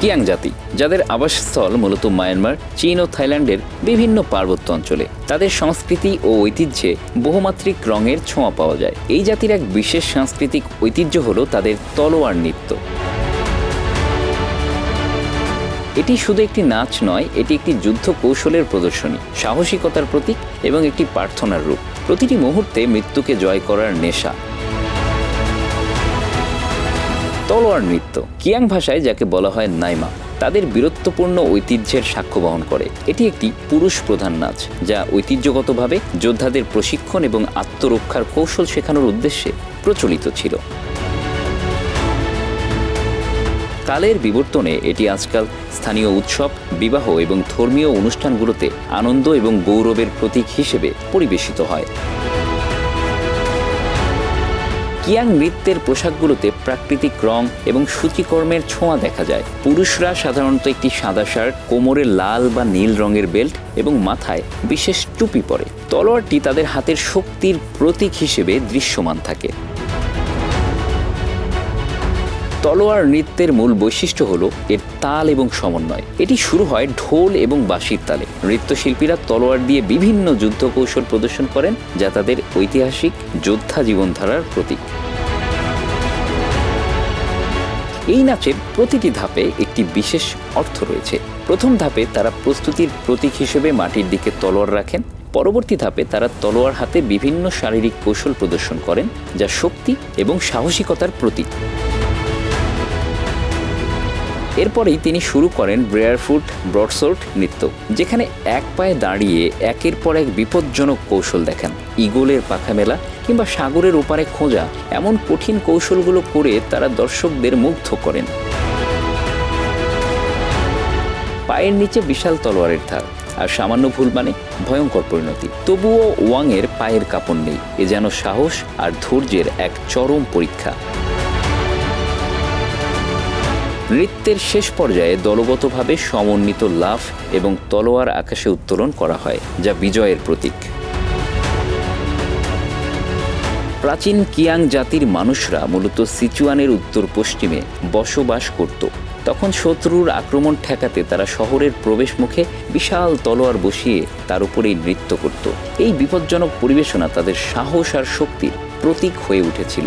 কিয়াং জাতি, যাদের আবাসস্থল মূলত মায়ানমার, চীন ও থাইল্যান্ডের বিভিন্ন পার্বত্য অঞ্চলে। তাদের সংস্কৃতি ও ঐতিহ্যে বহুমাত্রিক রঙের ছোঁয়া পাওয়া যায়। এই জাতির এক বিশেষ সাংস্কৃতিক ঐতিহ্য হলো তাদের তলোয়ার নৃত্য। এটি শুধু একটি নাচ নয়, এটি একটি যুদ্ধ কৌশলের প্রদর্শনী, সাহসিকতার প্রতীক এবং একটি প্রার্থনার রূপ। প্রতিটি মুহূর্তে মৃত্যুকে জয় করার নেশা। তলোয়ার নৃত্য। কিয়াং ভাষায় যাকে বলা হয় নাইমা, তাদের বীরত্বপূর্ণ ঐতিহ্যের সাক্ষ্য বহন করে। এটি একটি পুরুষ প্রধান নাচ, যা ঐতিহ্যগতভাবে যোদ্ধাদের প্রশিক্ষণ এবং আত্মরক্ষার কৌশল শেখানোর উদ্দেশ্যে প্রচলিত ছিল। কালের বিবর্তনে এটি আজকাল স্থানীয় উৎসব, বিবাহ এবং ধর্মীয় অনুষ্ঠানগুলোতে আনন্দ এবং গৌরবের প্রতীক হিসেবে পরিবেশিত হয়। কিয়াং নৃত্যের পোশাকগুলোতে প্রাকৃতিক রং এবং সূচিকর্মের ছোঁয়া দেখা যায়। পুরুষরা সাধারণত একটি সাদা শার্ট, কোমরে লাল বা নীল রঙের বেল্ট এবং মাথায় বিশেষ টুপি পরে। তলোয়ারটি তাদের হাতের শক্তির প্রতীক হিসেবে দৃশ্যমান থাকে। তলোয়ার নৃত্যের মূল বৈশিষ্ট্য হল এর তাল এবং সমন্বয়। এটি শুরু হয় ঢোল এবং বাঁশির তালে। নৃত্যশিল্পীরা তলোয়ার দিয়ে বিভিন্ন যুদ্ধ কৌশল প্রদর্শন করেন, যা তাদের ঐতিহাসিক যোদ্ধা জীবনধারার প্রতীক। এই নাচের প্রতিটি ধাপে একটি বিশেষ অর্থ রয়েছে। প্রথম ধাপে তারা প্রস্তুতির প্রতীক হিসেবে মাটির দিকে তলোয়ার রাখেন। পরবর্তী ধাপে তারা তলোয়ার হাতে বিভিন্ন শারীরিক কৌশল প্রদর্শন করেন, যা শক্তি এবং সাহসিকতার প্রতীক। এরপরেই তিনি শুরু করেন ব্রেয়ারফুট ব্রডসোর্ট নৃত্য, যেখানে এক পায়ে দাঁড়িয়ে একের পর এক বিপজ্জনক কৌশল দেখান। ইগলের পাখা মেলা কিংবা সাগরের ওপারে খোঁজা এমন কঠিন কৌশলগুলো করে তারা দর্শকদের মুগ্ধ করেন। পায়ের নিচে বিশাল তলোয়ারের ধার আর সামান্য ভুল মানে ভয়ঙ্কর পরিণতি। তবুও ওয়াংয়ের পায়ের কাপড় নেই, এ যেন সাহস আর ধৈর্যের এক চরম পরীক্ষা। নৃত্যের শেষ পর্যায়ে দলগতভাবে সমন্বিত লাফ এবং তলোয়ার আকাশে উত্তোলন করা হয়, যা বিজয়ের প্রতীক। প্রাচীন কিয়াং জাতির মানুষরা মূলত সিচুয়ানের উত্তর পশ্চিমে বসবাস করত। তখন শত্রুর আক্রমণ ঠেকাতে তারা শহরের প্রবেশ মুখে বিশাল তলোয়ার বসিয়ে তার উপরেই নৃত্য করত। এই বিপজ্জনক পরিবেশনা তাদের সাহস আর শক্তির প্রতীক হয়ে উঠেছিল।